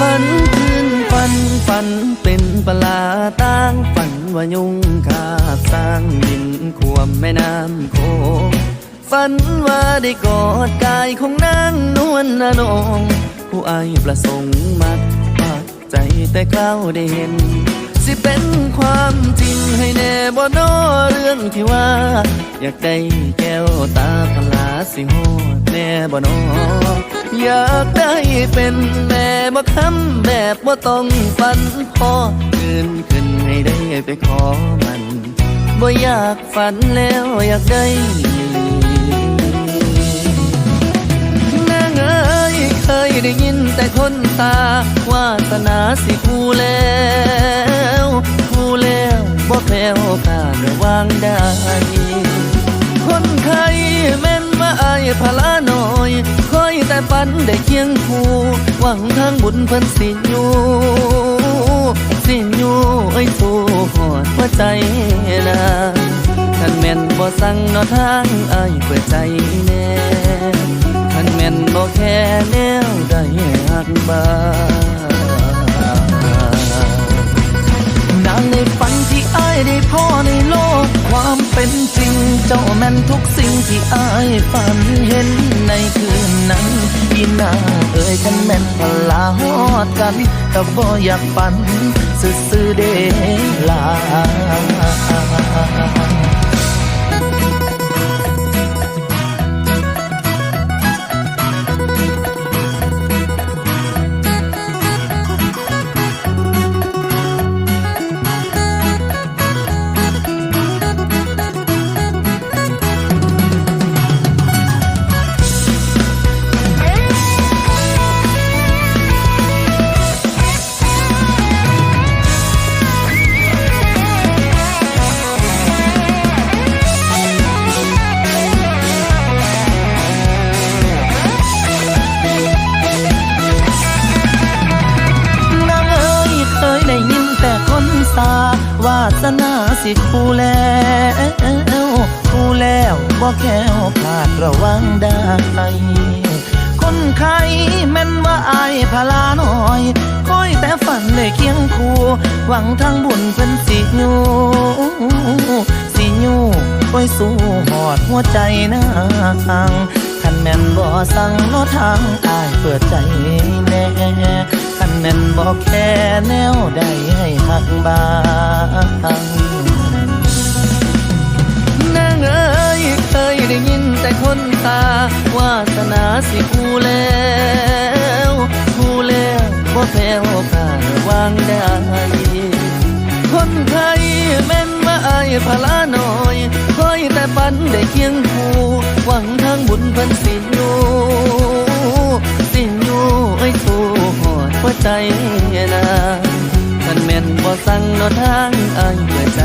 ฝันคืนฝันฝันเป็นปลาต่างฝันว่ายุงคาบสร้างดินขวมแม่น้ำโขง ฝันว่าได้กอดกายของนางนวลนนงผู้อายประสงค์มักปากใจแต่คราวได้เห็น สิเป็นความจริงให้แน่บ่นอเรื่องที่ว่า อยากได้แก้วตาพลาสิโหดแน่บ่นออยากได้เป็นแม่บ่คำแบบบ่ต้องฝันพอคืนขึ้นให้ได้ไปขอมันบ่อยากฝันแล้วอยากได้ เคยได้ยินแต่คนตาวาสนาสิคู่แล้วคู่แล้วบ่แพ้วค่าระวางได้คนไข้แม่นว่าอายพลาน้อยคอยแต่ฝันได้เคียงคู่หวังทางบุญเพิ่นสิอยู่สิอยู่ไอ้สู้หอดหัวใจนะคันแม่นบ่สั่งนอทางอายเปิดใจแน่ ม่นบ่แค่แนวได้หักบ้างนางในฝันที่อายได้พ่อในโลก ความเป็นจริงเจ้าแม่นทุกสิ่งที่อายฝันเห็นในคืนนั้นพี่นางเอ่ยกันแม่นพลาฮอดกันก็บ่อยากฝัน ซื่อๆเดลา สิคู่แล้วคู่แล้วบ่แค่พลาดระวังได้คนไข้แม่นว่าอายพลาน้อยคอยแต่ฝันได้เคียงคู่หวังทางบุญเพิ่นสิอยู่สิอยู่ไว้สู้หอดหัวใจนางคันแม่นบ่สั่งโนทางอายเปิดใจแน่คันแม่นบอกแค่แนวได้ให้หักบา แล้วคู่แล้วบ่แพ้วค่าวางได้คนไทยแม่นว่าอายพลาน้อยคอยแต่ปันได้เคียงคู่หวังทางบุญเพิ่นสิอยู่สิอยู่ไอ้สู้หอดหัวใจนะคันแม่นบ่สั่งเนอทางอายเปิดใจ